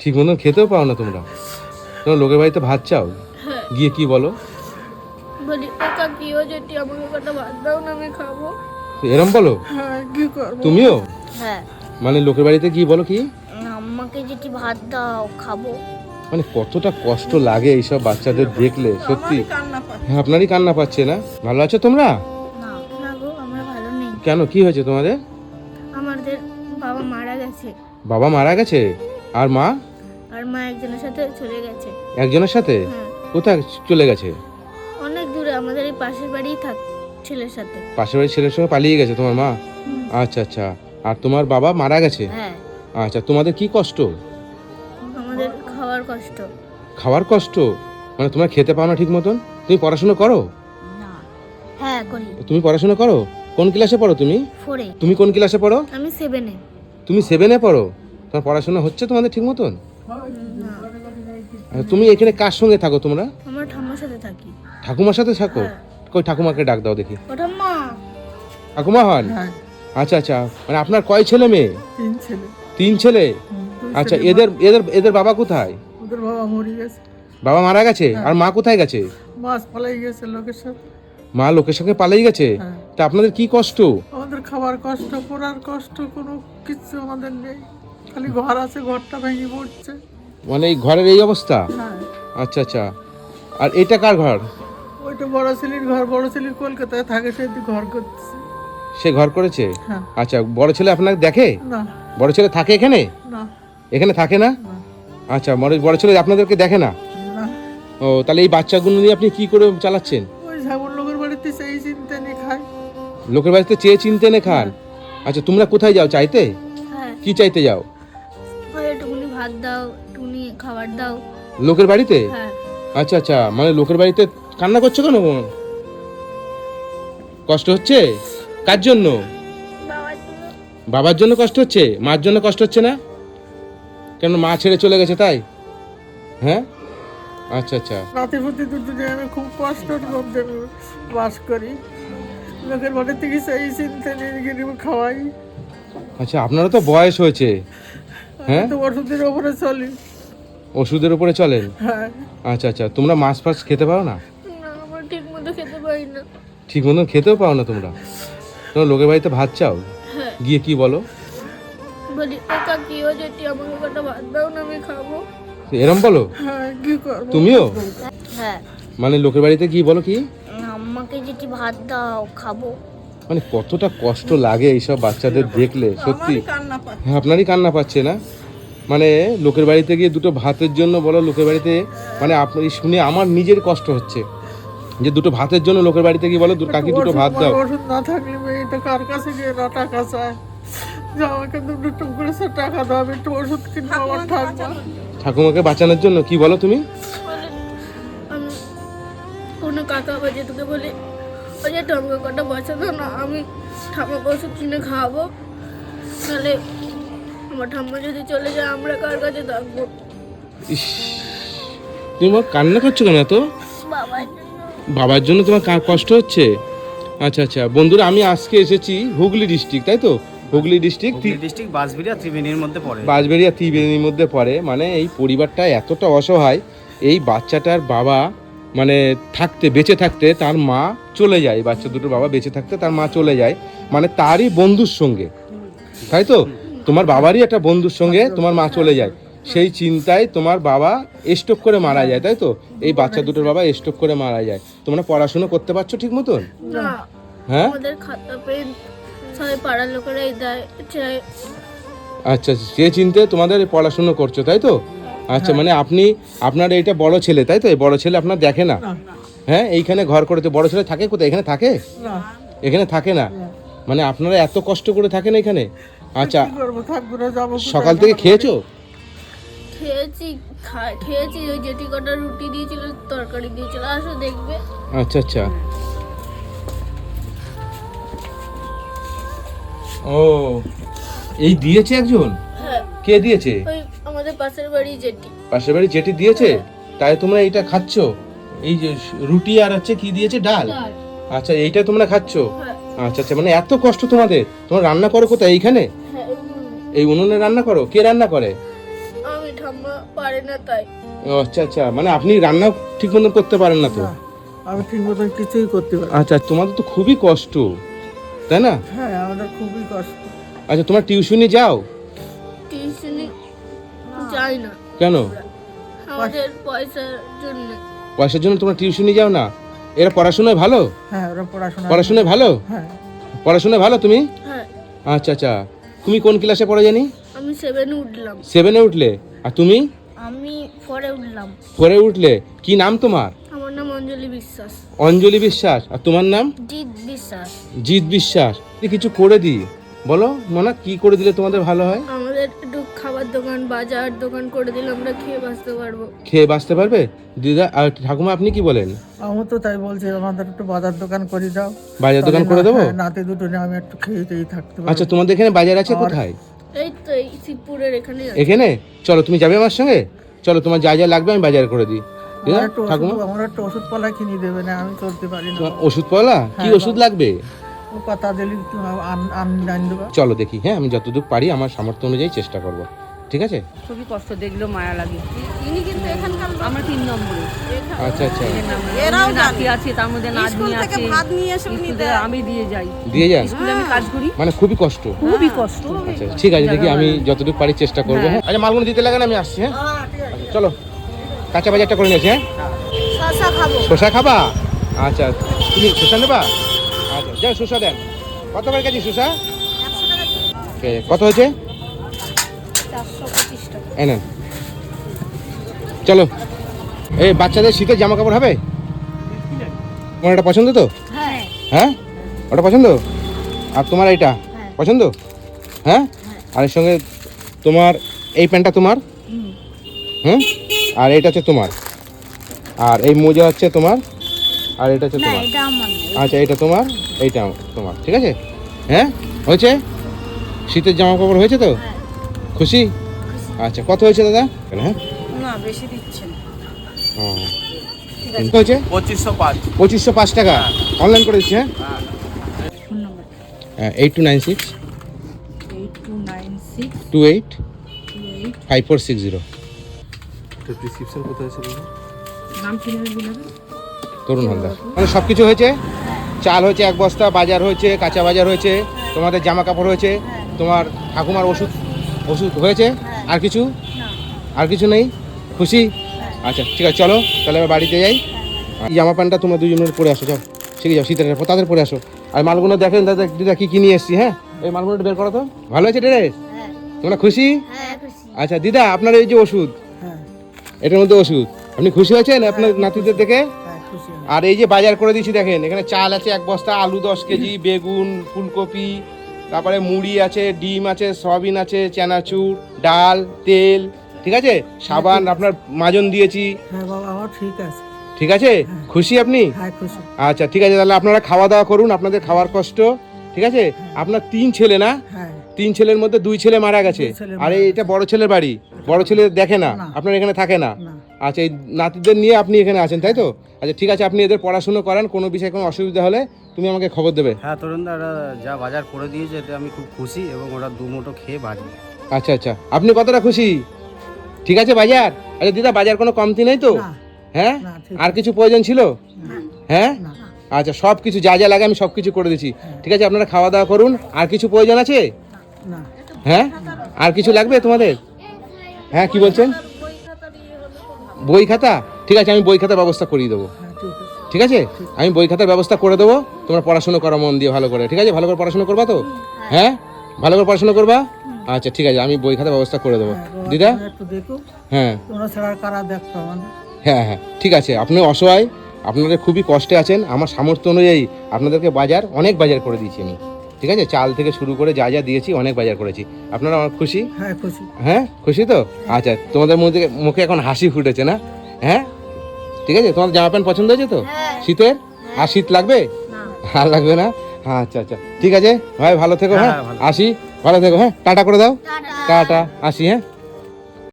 ঠিক মতন খেতেও পাও না তোমরা। তোমরা লোকের বাড়িতে ভাত চাও? হ্যাঁ। গিয়ে কি বলো? বলি কাকা কি ও যেটি আমাকে কটা ভাত দাও না আমি খাব। এরম বলো? হ্যাঁ কি করব? তুমিও? হ্যাঁ। মানে লোকের বাড়িতে কি বলো কি? আমাকে যেটি ভাত দাও খাব। মানে কতটা কষ্ট লাগে এইসব বাচ্চাদের দেখলে সত্যি। হ্যাঁ, আপনারই কান্না পাচ্ছে না? ভালো আছো তোমরা? না না গো আমরা ভালো নেই। কেন কি হয়েছে তোমাদের? আমাদের বাবা মারা গেছে। বাবা মারা গেছে? আর মা? আর মা একজনের সাথে চলে গেছে। একজনের সাথে? হ্যাঁ। কোথায় চলে গেছে? অনেক দূরে আমাদের এই পাশের বাড়িই থাক ছেলের সাথে। পাশের বাড়ির ছেলের সঙ্গে পালিয়ে গেছে তোমার মা? আচ্ছা আচ্ছা। আর তোমার বাবা মারা গেছে? হ্যাঁ। আচ্ছা তোমাদের কি কষ্ট? আমাদের খাওয়ার কষ্ট। খাওয়ার কষ্ট? মানে তোমরা খেতে পাও না ঠিক মতন? তুমি পড়াশোনা করো? না। হ্যাঁ করি। তুমি পড়াশোনা করো? কোন ক্লাসে পড়ো তুমি? ফোরে। তুমি কোন ক্লাসে পড়ো? আমি সেভেনে তুমি সেভেনে পড়ো? তোমার পড়াশোনা হচ্ছে তোমাদের ঠিক মতন? তুমি এখানে কার সঙ্গে থাকো তোমরা? আমার ঠাম্মার সাথে থাকি। ঠাকুমার সাথে থাকো? কই ঠাকুমাকে ডাক দাও দেখি। ও ঠাম্মা। ঠাকুমা হন? আচ্ছা আচ্ছা। মানে আপনার কয় ছেলে মেয়ে? তিন ছেলে। তিন ছেলে? আচ্ছা এদের এদের এদের বাবা কোথায়? ওদের বাবা মরে গেছে। বাবা মারা গেছে? আর মা কোথায় গেছে? মাছ পালাই গেছে লোকের সাথে। মা লোকের সঙ্গে পালিয়ে গেছে? হ্যাঁ। তা আপনাদের কি কষ্ট? আমাদের খাবার কষ্ট পড়ার কষ্ট কোনো কিছু আমাদের নেই। খালি ঘর আছে ঘরটা ভেঙে পড়ছে। মানে এই ঘরের এই অবস্থা? হ্যাঁ। আচ্ছা আচ্ছা। আর এটা কার ঘর? ওইটা বড় ছেলের ঘর বড় ছেলের কলকাতায় থাকে সে ঘর করতেছে। সে ঘর করেছে? হ্যাঁ। আচ্ছা বড় ছেলে আপনাকে দেখে? না। বড় ছেলে থাকে এখানে? না। এখানে থাকে না? না। আচ্ছা বড় বড় ছেলে আপনাদেরকে দেখে না? না। ও তাহলে এই বাচ্চাগুলো নিয়ে আপনি কি করে চালাচ্ছেন? ওই ঝাগর লোকের বাড়িতে সেই চিন্তা নিয়ে খায়। লোকের বাড়িতে চেয়ে চিনতে নে খান আচ্ছা তোমরা কোথায় যাও চাইতে? হ্যাঁ। কি চাইতে যাও? ভাত দাও একটুকুনি খাবার দাও। লোকের বাড়িতে? হ্যাঁ। আচ্ছা আচ্ছা মানে লোকের বাড়িতে কান্না করছ কেন? কষ্ট হচ্ছে? কার জন্য? বাবার জন্য কষ্ট হচ্ছে? মার জন্য কষ্ট হচ্ছে না? কেন মা ছেড়ে চলে গেছে তাই? হ্যাঁ? আচ্ছা আচ্ছা। রাতে প্রতি দুটো আমি খুব কষ্টের মধ্যে বাস করি। লোকের বাড়ি থেকে সেই চিন্তা নিয়ে গিয়ে খাওয়াই। আচ্ছা আপনারও তো বয়স হয়েছে। হ্যাঁ? তো ওষুধের ওপরে চলি। ওষুধের উপরে চলেন? হ্যাঁ। আচ্ছা আচ্ছা। তোমরা মাছ ফাছ খেতে পারো না? না ঠিক মতো খেতে পারি না। ঠিক মতন খেতেও পাও না তোমরা? তোমরা লোকের বাড়িতে ভাত চাও? হ্যাঁ। গিয়ে কি বলো? বলি কাকা কি যেটি আমাকে কটা ভাত দাও না আমি খাব। এরম বলো? হ্যাঁ কি করব? তুমিও? হ্যাঁ। মানে লোকের বাড়িতে কি বলো কি? আমাকে যেটি ভাত দাও খাব। মানে কতটা কষ্ট লাগে এইসব বাচ্চাদের দেখলে সত্যি? হ্যাঁ আপনারই কান্না পাচ্ছে না? মানে লোকের বাড়িতে গিয়ে দুটো ভাতের জন্য বলো লোকের বাড়িতে মানে আপনি শুনে আমার নিজের কষ্ট হচ্ছে। যে দুটো ভাতের জন্য লোকের বাড়িতে গিয়ে বলো কাকি দুটো ভাত দাও। ওষুধ না থাকলে মেয়েটা কার কাছে গিয়ে না টাকা চায় আমাকে দুটো টুক সে টাকা দাও আমি একটু ওষুধ কিনবো আমার থাকব। ঠাকুমাকে বাঁচানোর জন্য? কি বলো তুমি? কোনো কাকা বা বলি ও জেঠু আমাকে কটা বসাতো না আমি ঠাম্মাকে ওষুধ কিনে খাওয়াবো। তাহলে আমার ঠাম্মা যদি চলে যায় আমরা কার কাছে থাকব? ইস তুমি আমার কান্না করছ কেন এত? বাবা বাবার জন্য তোমার কা- কষ্ট হচ্ছে? আচ্ছা আচ্ছা বন্ধুরা আমি আজকে এসেছি হুগলি ডিস্ট্রিক্ট তাই তো? হুগলি ডিস্ট্রিক্ট হুগলি ডিস্ট্রিক্ট বাঁশবেড়িয়া ত্রিবেণীর মধ্যে পড়ে। বাজবেরিয়া ত্রিবেণীর মধ্যে পড়ে মানে এই পরিবারটা এতটা অসহায় এই বাচ্চাটার বাবা মানে থাকতে বেঁচে থাকতে তার মা চলে যায় বাচ্চা দুটোর বাবা বেঁচে থাকতে তার মা চলে যায় মানে তারই বন্ধুর সঙ্গে। তাই তো? তোমার বাবারই একটা বন্ধুর সঙ্গে তোমার মা চলে যায়। সেই চিন্তায় তোমার বাবা স্ট্রোক করে মারা যায় তাই তো? এই বাচ্চা দুটোর বাবা স্ট্রোক করে মারা যায়। তোমরা পড়াশুনো করতে পারছ ঠিক মতন? হ্যাঁ? চাই আচ্ছা সে চিনতে তোমাদের পড়াশুনো করছ তাই তো? আচ্ছা মানে আপনি আপনার এইটা বড় ছেলে তাই তো? এই বড় ছেলে আপনার দেখে না? হ্যাঁ এইখানে ঘর করেছে বড় ছেলে থাকে কোথায়? এখানে থাকে? এখানে থাকে না? মানে আপনারা এত কষ্ট করে থাকেন এখানে? আচ্ছা কি করব থাকব না যাব কোথায়? সকাল থেকে খেয়েছো? খেয়েছি খা- খেয়েছি ওই যেটি কটা রুটি দিয়েছিল তরকারি দিয়েছিল আসো দেখবে। আচ্ছা আচ্ছা। ও এই দিয়েছে একজন? হ্যাঁ। কে দিয়েছে? ওই আমাদের পাশের বাড়ি যেটি পাশের বাড়ি যেটি দিয়েছে? তাই তোমরা এইটা খাচ্ছো? এই যে রুটি আর হচ্ছে কি দিয়েছে? ডাল। আচ্ছা এইটা তোমরা খাচ্ছো? হ্যাঁ। আচ্ছা আচ্ছা মানে এত কষ্ট তোমাদের? তোমরা রান্না করো কোথায় এইখানে? হ্যাঁ এই উনুনে। রান্না করো? কে রান্না করে? আমি ঠাম্মা পারে না তাই। ও আচ্ছা আচ্ছা মানে আপনি রান্না ঠিক মতন করতে পারেন না তো? আমি ঠিক মতন কিছুই করতে পারি আচ্ছা তোমাদের তো খুবই কষ্ট তাই না? হ্যাঁ আমাদের খুবই কষ্ট। আচ্ছা তোমার টিউশনি যাও? যাই না। কেন? আমাদের পয়সার জন্য। পয়সার জন্য তোমরা টিউশনি যাও না? এরা পড়াশোনায় ভালো? হ্যাঁ ওরা পড়াশোনা পড়াশোনায় ভালো? হ্যাঁ। পড়াশোনায় ভালো তুমি? হ্যাঁ। আচ্ছা আচ্ছা। তুমি কোন ক্লাসে পড়ো জানি? আমি সেভেনে উঠলাম। সেভেনে উঠলে। আর তুমি? আমি পরে উঠলাম। ফোরে উঠলে। কি নাম তোমার? আমার নাম অঞ্জলি বিশ্বাস। অঞ্জলি বিশ্বাস। আর তোমার নাম? জিৎ বিশ্বাস। জিৎ বিশ্বাস। কিছু করে দি বলো মনা কি করে দিলে তোমাদের ভালো হয়? বাজার দোকান করে দিলে আমরা খেয়ে বাঁচতে পারব। খেয়ে বাঁচতে পারবে? দিদা আর ঠাকুমা আপনি কি বলেন? আমি তো তাই বলছি আমাদের একটু বাজার দোকান করে দাও। বাজার দোকান করে দেবো? হ্যাঁ, নাতি দুটো নিয়ে আমি একটু খেয়ে খেয়ে থাকতে আচ্ছা তোমাদের এখানে বাজার আছে কোথায়? এই তো এই শিবপুরের এখানে এখানে? চলো তুমি যাবে আমার সঙ্গে? চলো তোমার যা যা লাগবে আমি বাজার করে দিই। দিদা একটু ঠাকুমা? আমার একটু ওষুধ পালা কিনে দেবে না আমি চলতে পারি না। কি হ্যাঁ, ওষুধ লাগবে? কথা দিলি চলো দেখি হ্যাঁ আমি যতদূর পারি আমার সামর্থ্য অনুযায়ী চেষ্টা করব। ঠিক আছে? খুবই কষ্ট দেখল মায়া লাগে। ইনি কিন্তু এখানকার আমরা তিন নম্বরে। আচ্ছা আচ্ছা। এরাও নাতি আছে তার মধ্যে নাতনি আছে। স্কুলে আমি দিয়ে যাই। দিয়ে যান? স্কুলে আমি কাজ করি। মানে খুবই কষ্ট। খুবই কষ্ট। আচ্ছা ঠিক আছে দেখি আমি যতটুকু পারি চেষ্টা করব হ্যাঁ। আচ্ছা মালগুলো দিতে লাগে না আমি আসছি হ্যাঁ? আচ্ছা, চলো। কাঁচা বাজারটা করে নিয়েছি হ্যাঁ? শশা খাব। শসা খাবা? আচ্ছা তুমি শসা নেবা? আচ্ছা যাও শসা দেন। কত করে কেজি শসা? কত হয়েছে? চলো। এই বাচ্চাদের শীতের জামা কাপড় হবে? তোমার এটা পছন্দ তো? হ্যাঁ। হ্যাঁ? ওটা পছন্দ? আর তোমার এইটা? হ্যাঁ। পছন্দ? হ্যাঁ? আর এর সঙ্গে তোমার এই প্যান্টটা তোমার? হুম। আর এইটা হচ্ছে তোমার। আর এই মোজা হচ্ছে তোমার? আর এটা হচ্ছে তোমার। এটা আচ্ছা এটা তোমার? এইটা তোমার ঠিক আছে? হ্যাঁ? হয়েছে? শীতের জামা কাপড় হয়েছে তো? খুশি? আচ্ছা কত হয়েছে দাদা? হ্যাঁ না বেশি দিচ্ছেন ও। কত হয়েছে? পঁচিশশো পাঁচ। পঁচিশশো পাঁচ টাকা। অনলাইন করে দিচ্ছি হ্যাঁ? Phone number eight two nine six two nine six two eight five four six zero prescription কোথায় আছে নাম তরুণ হালদার। মানে সব কিছু হয়েছে? চাল হয়েছে এক বস্তা বাজার হয়েছে কাঁচা বাজার হয়েছে তোমাদের জামা কাপড় হয়েছে তোমার ঠাকুমার ওষুধ ওষুধ হয়েছে? আর কিছু? আর কিছু নেই? খুশি? আচ্ছা ঠিক আছে চলো তাহলে আমরা বাড়িতে যাই। এই জামা প্যান্টটা তোমরা দুজনের পরে আসো যাও। ঠিক যাও শীতের তাদের পরে আসো। আর মালগুলো দেখেন দাদা দিদা কি কি নিয়ে এসছি হ্যাঁ? এই মালগুলো বের করো তো। ভালো হয়েছে ড্রেস হ্যাঁ। তোমরা খুশি? হ্যাঁ আচ্ছা দিদা আপনার এই যে ওষুধ হ্যাঁ। এটার মধ্যে ওষুধ। আপনি খুশি হয়েছেন আপনার নাতিদের দেখে? হ্যাঁ আমি। আর এই যে বাজার করে দিয়েছি দেখেন এখানে চাল আছে এক বস্তা আলু দশ কেজি বেগুন ফুলকপি তারপরে মুড়ি আছে ডিম আছে সয়াবিন আছে চানাচুর ডাল তেল ঠিক আছে? সাবান আপনার মাজন দিয়েছি। হ্যাঁ বাবা ঠিক আছে। ঠিক আছে? খুশি আপনি? হ্যাঁ আচ্ছা ঠিক আছে তাহলে আপনারা খাওয়া দাওয়া করুন আপনাদের খাওয়ার কষ্ট ঠিক আছে? আপনার তিন ছেলে না? হ্যাঁ। তিন ছেলের মধ্যে দুই ছেলে মারা গেছে। আর এটা বড় ছেলের বাড়ি। বড় ছেলে দেখে না। আপনার এখানে থাকে না। না। আচ্ছা এই নাতিদের নিয়ে আপনি এখানে আছেন তাই তো? আচ্ছা ঠিক আছে আপনি এদের পড়াশুনো করান কোনো বিষয়ে কোনো অসুবিধা হলে তুমি আমাকে খবর দেবে? হ্যাঁ তরুণদা ওরা যা বাজার করে দিয়েছে এতে আমি খুব খুশি এবং ওরা দু মুঠো খেয়ে বাঁচবে। আচ্ছা আচ্ছা। আপনি কতটা খুশি? ঠিক আছে বাজার? আচ্ছা দিদা বাজার কোনো কমতি নেই তো? হ্যাঁ? আর কিছু প্রয়োজন ছিল? হ্যাঁ? আচ্ছা সব কিছু যা যা লাগে আমি সব কিছু করে দিচ্ছি। ঠিক আছে আপনারা খাওয়া দাওয়া করুন। আর কিছু প্রয়োজন আছে? হ্যাঁ? আর কিছু লাগবে তোমাদের? হ্যাঁ কি বলছেন? বই খাতা? ঠিক আছে আমি বই খাতার ব্যবস্থা করিয়ে দেবো। হ্যাঁ ঠিক আছে। ঠিক আছে? আমি বই খাতার ব্যবস্থা করে দেবো। তোমরা পড়াশোনা করো মন দিয়ে ভালো করে। ঠিক আছে? ভালো করে পড়াশোনা করবা তো? হ্যাঁ? ভালো করে পড়াশোনা করবা? আচ্ছা ঠিক আছে। আমি বই খাতার ব্যবস্থা করে দেবো। হ্যাঁ, দিদা? তুমি একটু দেখো। হ্যাঁ। হ্যাঁ হ্যাঁ। ঠিক আছে। আপনি অসহায়। আপনারা খুবই কষ্টে আছেন। আমার সামর্থ্য অনুযায়ী আপনাদেরকে বাজার অনেক বাজার করে দিয়েছি আমি। ঠিক আছে? চাল থেকে শুরু করে যা যা দিয়েছি অনেক বাজার করেছি। আপনারা আমার খুশি? হ্যাঁ খুশি। হ্যাঁ? খুশি তো? আচ্ছা তোমাদের মধ্যে মুখে এখন হাসি ফুটেছে না? হ্যাঁ? ঠিক আছে? তোমার জামা প্যান্ট পছন্দ হয়েছে তো? শীতের? আর শীত লাগবে? আর লাগবে না? হ্যাঁ আচ্ছা আচ্ছা। ঠিক আছে? ভাই ভালো থেকো হ্যাঁ? হ্যাঁ, আসি? ভালো থেকো হ্যাঁ? টাটা করে দাও। টাটা আসি হ্যাঁ?